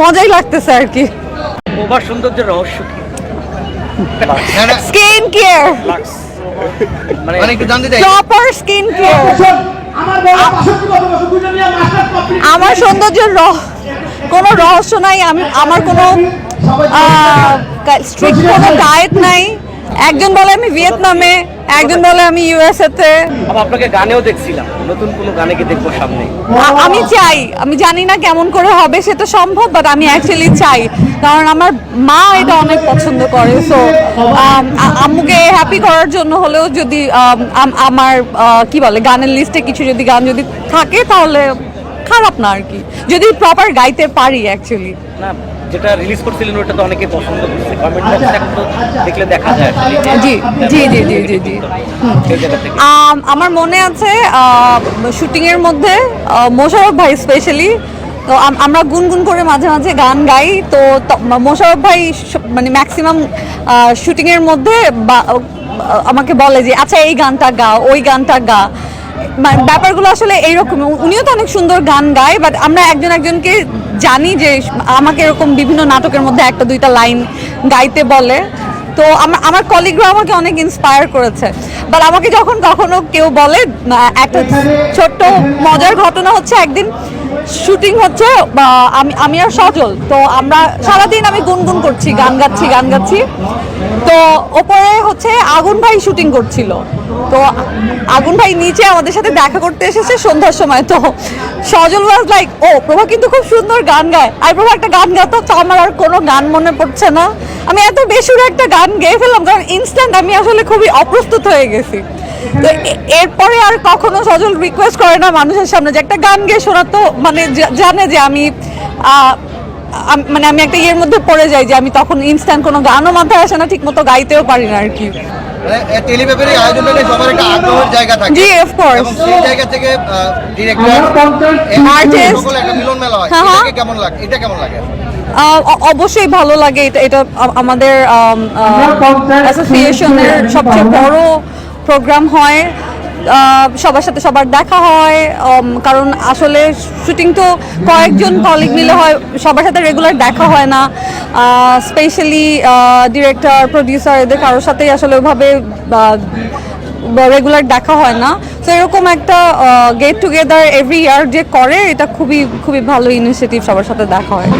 মজাই লাগতেছে আর কি। ওভার সৌন্দর্যের রহস্য কি? স্কিন কেয়ার লাক্স মানে মানে একটু জানতে চাই। প্রপার স্কিন কেয়ার আমার সৌন্দর্যের রহ কোনো রহস্য নাই আমি আমার কোনো স্ট্রিক্ট কোনো ডায়েট নাই। একজন বলে আমি ভিয়েতনামে একজন বলে আমি ইউএসএ তে আপনাকে গানেও দেখছিলাম নতুন কোনো গানে কি দেখব সামনে? আমি চাই আমি জানি না কেমন করে হবে সেটা সম্ভব বাট আমি অ্যাকচুয়ালি চাই কারণ আমার মা এটা অনেক পছন্দ করে সো আম্মুকে হ্যাপি করার জন্য হলেও যদি আম, আম- আমার কি বলে গানের লিস্টে কিছু যদি গান যদি থাকে তাহলে খারাপ না আর কি যদি প্রপার গাইতে পারি অ্যাকচুয়ালি না যেটা রিলিজ করছিলেন ওটা তো অনেকে পছন্দ করছে। কমেন্ট বক্সে এখন দেখলে দেখা যায় জি, জি, জি, জি, জি, জি। আমার মনে আছে শুটিং এর মধ্যে মোশারফ ভাই স্পেশালি তো আমরা গুনগুন করে মাঝে মাঝে গান গাই তো মোশারফ ভাই মানে ম্যাক্সিমাম শুটিং এর মধ্যে আমাকে বলে যে আচ্ছা এই গানটা গা ওই গানটা গা। মানে ব্যাপারগুলো আসলে এইরকম উনিও তো অনেক সুন্দর গান গায় বাট আমরা একজন একজনকে জানি যে আমাকে এরকম বিভিন্ন নাটকের মধ্যে একটা দুইটা লাইন গাইতে বলে। তো আমার আমার কলিগরা আমাকে অনেক ইন্সপায়ার করেছে। বাট আমাকে যখন কখনো কেউ বলে একটা ছোট্ট মজার ঘটনা হচ্ছে একদিন শুটিং হচ্ছে আমি আমি আর সজল। তো আমরা সারাদিন আমি গুনগুন করছি, গান গাচ্ছি গান গাচ্ছি। তো ওপরে হচ্ছে আগুন ভাই শুটিং করছিল। তো আগুন ভাই নিচে আমাদের সাথে দেখা করতে এসেছে সন্ধ্যার সময়। তো সজল ওয়াজ লাইক ও, প্রভা কিন্তু খুব সুন্দর গান গায়। আর প্রভা একটা গান গাতো তো আমার আর কোনো গান মনে পড়ছে না। আমি এত বেসুরে একটা গান গেয়ে ফেললাম, কারণ ইনস্ট্যান্ট আমি আসলে খুবই অপ্রস্তুত হয়ে গেছি। তো এরপরে আর কখনো সজল রিকোয়েস্ট করে না মানুষের সামনে যে একটা গান গেয়ে শোনা তো মানে জানে যে আমি মানে আমি একটা ইয়ের মধ্যে পড়ে যাই যে আমি তখন ইনস্ট্যান্ট কোনো গানও মাথায় আসে না ঠিক মতো গাইতেও পারি না আর কি। টেলিপেপারের আয়োজন হলে সবার একটা আগ্রহের জায়গা থাকে। জি, of course. এবং সেই জায়গা থেকে ডিরেক্টর Artist. একটা মিলন মেলা হয়। এটাকে কেমন লাগে? এটা কেমন লাগে? আহ, অবশ্যই ভালো লাগে। এটা আমাদের অ্যাসোসিয়েশনের সবচেয়ে বড় প্রোগ্রাম হয় সবার সাথে সবার দেখা হয় কারণ আসলে শুটিং তো কয়েকজন কলিগ মিলে হয়, সবার সাথে রেগুলার দেখা হয় না। স্পেশালি ডিরেক্টর প্রডিউসার এদের কারোর সাথেই আসলে ওইভাবে রেগুলার দেখা হয় না। তো এরকম একটা গেট টুগেদার এভরি ইয়ার যে করে, এটা খুবই খুবই ভালো ইনিশিয়েটিভ সবার সাথে দেখা হয়।